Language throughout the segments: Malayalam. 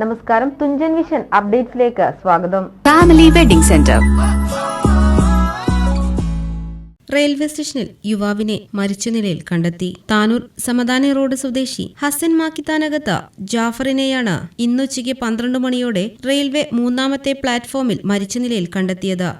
നമസ്കാരം. തുഞ്ചൻ വിഷൻ അപ്ഡേറ്റ്സിലേക്ക് സ്വാഗതം. ഫാമിലി വെഡിംഗ് സെന്റർ റെയിൽവേ സ്റ്റേഷനിൽ യുവാവിനെ മരിച്ച നിലയിൽ കണ്ടെത്തി. താനൂർ സമദാനി റോഡ് സ്വദേശി ഹസൻ മാക്കിത്താനകത്ത് ജാഫറിനെയാണ് ഇന്നുച്ചയ്ക്ക് പന്ത്രണ്ട് മണിയോടെ റെയിൽവേ മൂന്നാമത്തെ പ്ലാറ്റ്ഫോമിൽ മരിച്ച നിലയിൽ കണ്ടെത്തിയത്.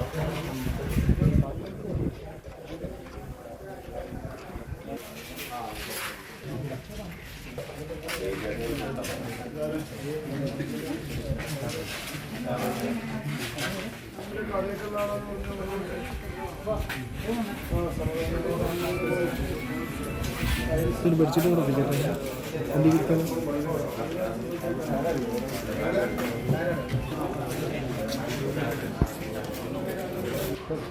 ഇതിന് പഠിച്ചിട്ട് കൂടെ എന്തെങ്കിലും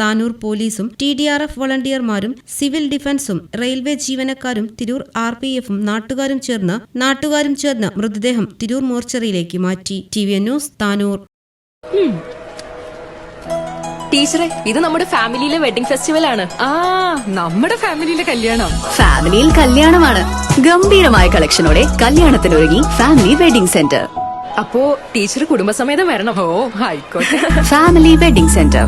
താനൂർ പോലീസും ടി ഡി ആർ എഫ് വളണ്ടിയർമാരും സിവിൽ ഡിഫൻസും റെയിൽവേ ജീവനക്കാരും തിരൂർ ആർ പി എഫും നാട്ടുകാരും ചേർന്ന് നാട്ടുകാരും ചേർന്ന് മൃതദേഹം തിരൂർ മോർച്ചറിയിലേക്ക് മാറ്റി. T V news Tanur. ടീച്ചറെ ഇത് നമ്മുടെ ഫാമിലിയിലെ വെഡിംഗ് ഫെസ്റ്റിവൽ ആണ്. ആ നമ്മുടെ ഫാമിലിയിലെ കല്യാണം. ഫാമിലിയിൽ കല്യാണമാണ്. ഗംഭീരമായ കളക്ഷനോടെ കല്യാണത്തിനൊരുങ്ങി ഫാമിലി വെഡിംഗ് സെന്റർ. അപ്പോ ടീച്ചർ കുടുംബസമേതം വരണം. ഓ ആയിക്കോട്ടെ. Family Wedding Centre.